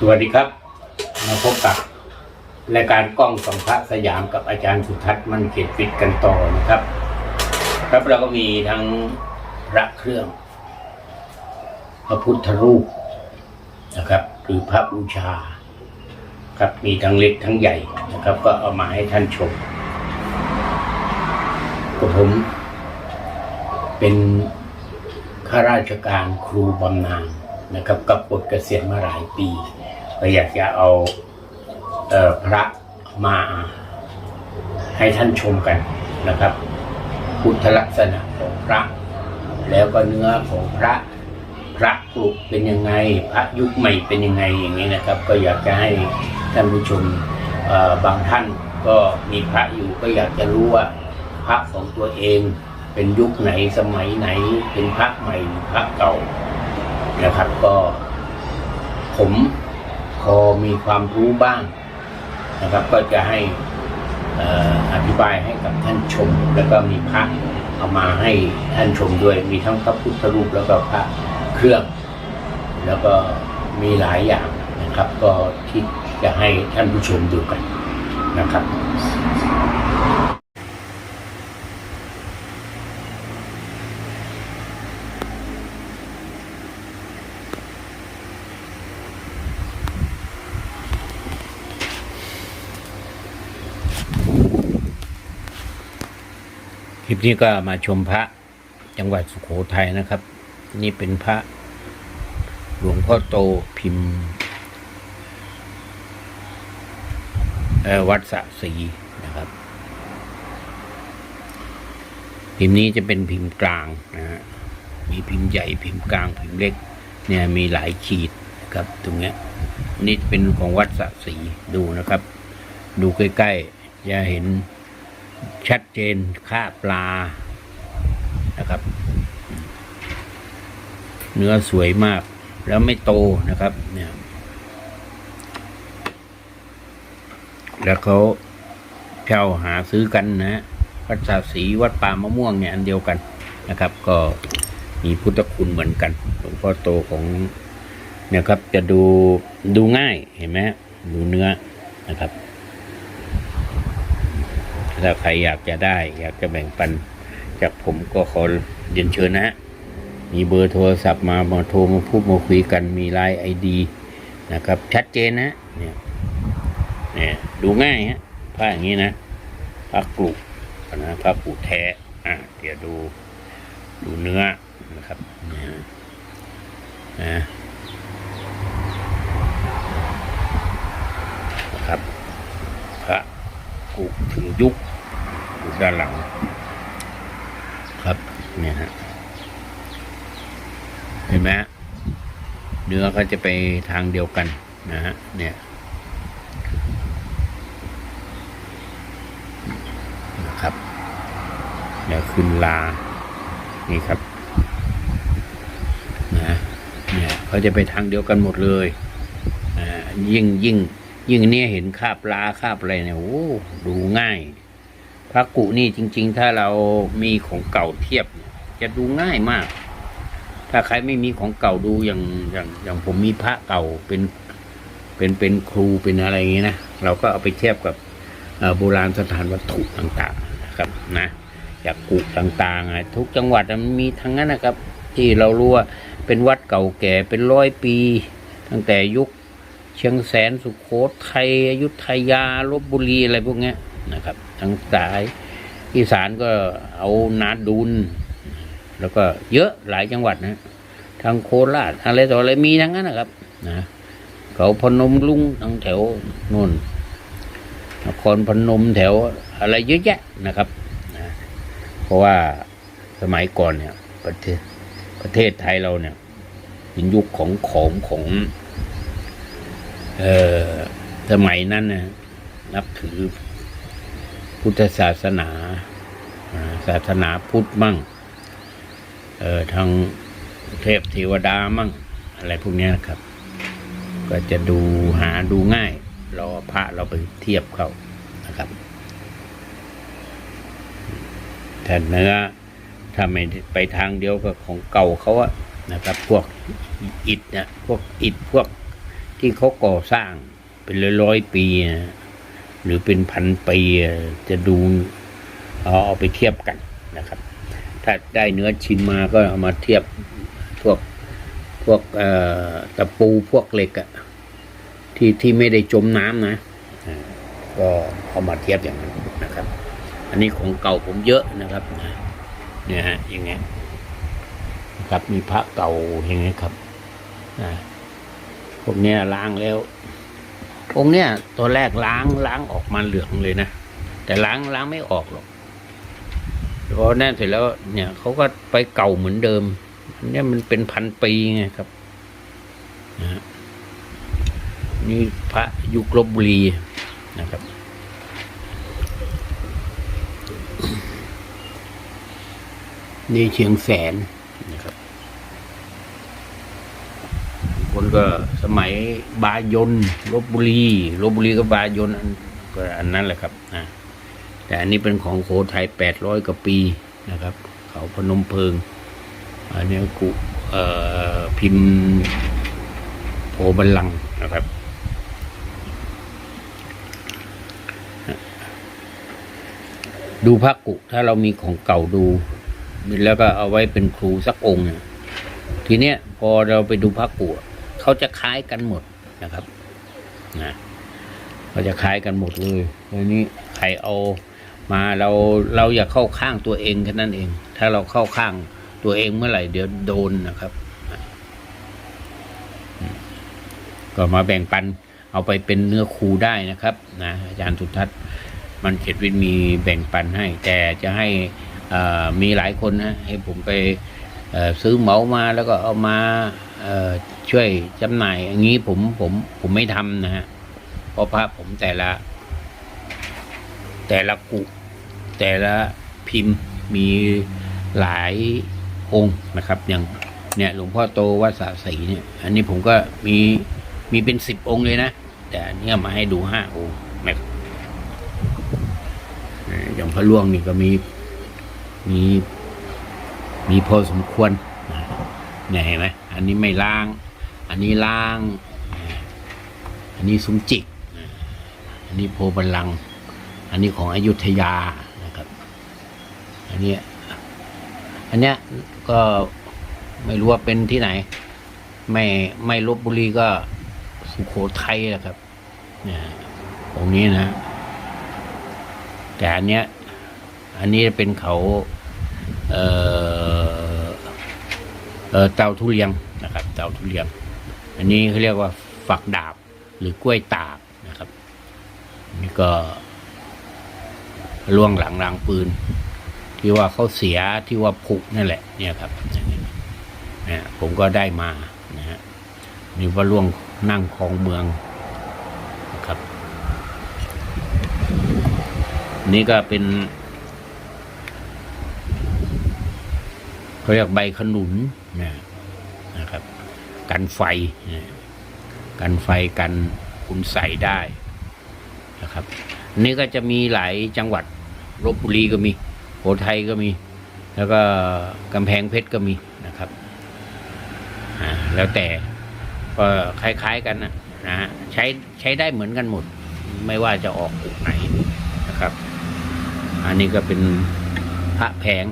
สวัสดีครับ มาพบกับรายการกล้องสัมภาษสยามกับอาจารย์สุทัศน์มันเขตฟิตกันต่อนะครับ ครับเราก็มีทั้งพระเครื่อง พระพุทธรูปนะครับ หรือพระบูชา ครับมีทั้งเล็กทั้งใหญ่นะครับ ก็เอามาให้ท่านชมกับผมเป็นข้าราชการครูบำนาญ นะครับกับปลดเกษียณมาหลายปีก็อยากจะเอาเออพระมาให้ท่านชมกันนะครับ พุทธลักษณะของพระ แล้วก็เนื้อของพระพระกรุเป็นยังไงพระยุคใหม่เป็นยังไงอย่างนี้นะครับ ก็อยากจะให้ท่านผู้ชมบางท่านก็มีพระอยู่ก็อยากจะรู้ว่าพระของตัวเองเป็นยุคไหนสมัยไหน เป็นพระใหม่พระเก่า นะครับก็ ผมพอมีความรู้บ้างนะครับ ก็จะให้อออธิบายให้กับท่านชม แล้วก็มีพระเอามาให้ท่านชมด้วย มีทั้งพระพุทธรูปแล้วก็พระเครื่อง แล้วก็มีหลายอย่างนะครับ ก็ที่จะให้ท่านผู้ชมดูกันนะครับ ปนี้ก็มาชมพระจังหวัดสุโขทัยนะครับ นี่เป็นพระหลวงพ่อโตพิมพ์วัดสะศรีนะครับ พิมพ์นี้จะเป็นพิมพ์กลางนะฮะมีพิมพ์ใหญ่พิมพ์กลางพิมพ์เล็ก เนี่ยมีหลายขีดครับตรงเนี้ยนี่เป็นของวัดสะศรีดูนะครับ ดูใกล้ๆจะเห็น ชัดเจนค่าปลานะครับ เนื้อสวยมาก แล้วไม่โตนะครับ เนี่ย แล้วเขาเช่าหาซื้อกันนะฮะวัดสาสีวัดป่ามะม่วงเนี่ยอันเดียวกันนะครับ ก็มีพุทธคุณเหมือนกันหลวงพ่อโตของเนี่ยครับ จะดูดูง่ายเห็นไหมดูเนื้อนะครับ ถ้าใครอยากจะได้ อยากจะแบ่งปัน จากผมก็ขอเรียนเชิญนะฮะมีเบอร์โทรศัพท์มามาโทรมาพูดมาคุยกันมีไลน์ไอดีนะครับ ชัดเจนนะเนี่ยเนี่ยดูง่ายฮะผ้าอย่างนี้นะผ้ากลุนะผ้ากลุแท้อะเดี๋ยวดูดูเนื้อนะครับเนี่ยนะนะครับพระกุถึงยุค ด้านหลัง ครับเนี่ยฮะเห็นไหมฮะเนื้อก็จะไปทางเดียวกันนะฮะเนี่ยนะครับเดี๋ยวขึ้นลา นี่ครับนะเนี่ยเขาจะไปทางเดียวกันหมดเลยอ่ายิ่งยิ่งยิ่งเนี่ยเห็นคาบลาคาบอะไรเนี่ยโอ้ดูง่าย พระกุนี่จริง ๆ ถ้าเรามีของเก่าเทียบจะดูง่ายมาก ถ้าใครไม่มีของเก่าดูอย่างอย่างอย่างผมมีพระเก่าเป็นเป็นเป็นครูเป็นอะไรอย่างนี้นะเราก็เอาไปเทียบกับโบราณสถานวัตถุต่างๆนะครับนะจากกุต่างๆทุกจังหวัดมันมีทั้งนั้นนะครับ ที่เรารู้ว่าเป็นวัดเก่าแก่เป็นร้อยปี ตั้งแต่ยุคเชียงแสนสุขโขทัยอยุธยาลบบุรีอะไรพวกนี้นะครับ ทั้งสายอีสานก็เอานาดุลแล้วก็เยอะหลายจังหวัดนะทางโคราชอะไรต่ออะไรมีทั้งนั้นนะครับนะเขาพนมลุงทางแถวนู่นนครพนมแถวอะไรเยอะแยะนะครับนะเพราะว่าสมัยก่อนเนี่ย ประเทศประเทศไทยเราเนี่ยเป็นยุคของของของเอ่อสมัยนั้นนะนับถือ พุทธศาสนาศาสนาพุทธมั่งเออทางเทพเทวดามั่ง อะไรพวกนี้นะครับ ก็จะดูหาดูง่ายเราเอพระเราไปเทียบเขานะครับแต่เนื้อถ้าไม่ไปทางเดียวกับของเก่าเขาอะนะครับ พวกอิฐเนี่ยพวกอิฐพวกที่เขาก่อสร้างเป็นร้อยร้อยๆปีนะ หรือเป็นพันปีจะดูเอาเอาไปเทียบกันนะครับ ถ้าได้เนื้อชิ้นมาก็เอามาเทียบพวกพวกตะปูพวกเหล็กอะที่ที่ไม่ได้จมน้ำนะก็เอามาเทียบอย่างนั้นนะครับ อันนี้ของเก่าผมเยอะนะครับเนี่ยฮะอย่างเงี้ยครับมีพระเก่าอย่างเงี้ยครับนะพวกเนี้ยล้างแล้ว องค์เนี้ยตัวแรกล้างล้างออกมาเหลืองเลยนะ แต่ล้างล้างไม่ออกหรอกพอแน่นเสร็จแล้วเนี่ยเขาก็ไปเก่าเหมือนเดิมอันเนี่ยมันเป็นพันปีไงครับนะนี่พระยุคลบบุรีนะครับ นี่เชียงแสนนะครับ คนก็สมัยบายนลบบุรีลบบุรีก็บายนก็อันนั้นแหละครับนะแต่อันนี้เป็นของโขทัยแปดร้อยกว่าปีนะครับ เขาพนมเพิงอันนี้กุเอ่อพิมพ์โพบัลลังนะครับดูพระกุ ถ้าเรามีของเก่าดู แล้วก็เอาไว้เป็นครูสักองค์ทีเนี้ยพอเราไปดูพระกุ เขาจะคล้ายกันหมดนะครับนะเขาจะคล้ายกันหมดเลยทีนี้ใครเอามาเราเราอย่าเข้าข้างตัวเองแค่นั้นเอง ถ้าเราเข้าข้างตัวเองเมื่อไหร่เดี๋ยวโดนนะครับ ก็มาแบ่งปันเอาไปเป็นเนื้อคูได้นะครับนะอาจารย์สุทัศน์มันเขตวิทย์มีแบ่งปันให้ แต่จะให้มีหลายคนนะให้ผมไปซื้อเหมามาแล้วก็เอามา ช่วยจำหน่ายอย่างนี้ผมผมผมไม่ทำนะฮะเพราะพระผมแต่ละ แต่ละกุแต่ละพิมพ์มีหลายองค์นะครับ อย่างเนี่ยหลวงพ่อโตวัดสาสีเนี่ย อันนี้ผมก็มีมีเป็นสิบองค์เลยนะ แต่เนี่ยมาให้ดูห้าองค์นะครับอย่างพระล่วงนี่ก็มีมีมีพอสมควรเนี่ยเห็นไหมอันนี้ไม่ล้าง อันนี้ล้าง อันนี้สุมจิก อันนี้โพบัลลัง อันนี้ของอยุธยานะครับ อันเนี้ยอันเนี้ยก็ไม่รู้ว่าเป็นที่ไหน ไม่ไม่ลบบุรีก็สุโขทัยนะครับเนี่ยตรงนี้นะ แต่อันเนี้ย อันนี้เป็นเขา เอ่อเอ่อเตาทุเรียงนะครับ เตาทุเรียง อันนี้เขาเรียกว่าฝักดาบหรือกล้วยตากนะครับนี่ก็ล่วงหลังรางปืน ที่ว่าเขาเสียที่ว่าผุนั่นแหละ เนี่ยครับเนี่ยผมก็ได้มานะฮะนี่ว่าล่วงนั่งคลองเมืองนะครับ นี่ก็เป็นเขาเรียกใบขนุนนะนะครับ กันไฟ กันไฟกันคุณใส่ได้นะครับนนี้ก็จะมีหลายจังหวัดลบบุรีก็มีโขทัยก็มี แล้วก็กำแพงเพชรก็มีนะครับแล้วแต่ก็คล้าย ๆกันนะนะใช้ใช้ได้เหมือนกันหมด ไม่ว่าจะออกกลุ่มไหนนะครับ อันนี้ก็เป็นพระแพง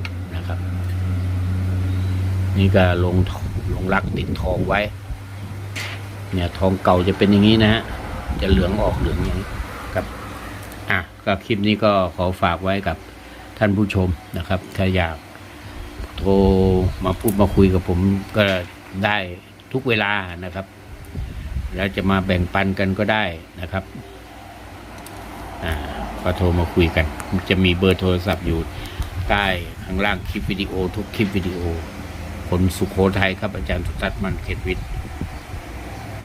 นี่ก็ลงลงรักติดทองไว้ เนี่ยทองเก่าจะเป็นอย่างนี้นะฮะจะเหลืองออกเหลืองอย่างนี้ครับอะก็คลิปนี้ก็ขอฝากไว้กับท่านผู้ชมนะครับ ถ้าอยากโทรมาพูดมาคุยกับผมก็ได้ทุกเวลานะครับ แล้วจะมาแบ่งปันกันก็ได้นะครับอ่าก็โทรมาคุยกัน จะมีเบอร์โทรศัพท์อยู่ใต้ข้างล่างคลิปวิดีโอทุกคลิปวิดีโอ คนสุขโขทัยครับอาจารย์สุทัศน์มันเขตวิทย์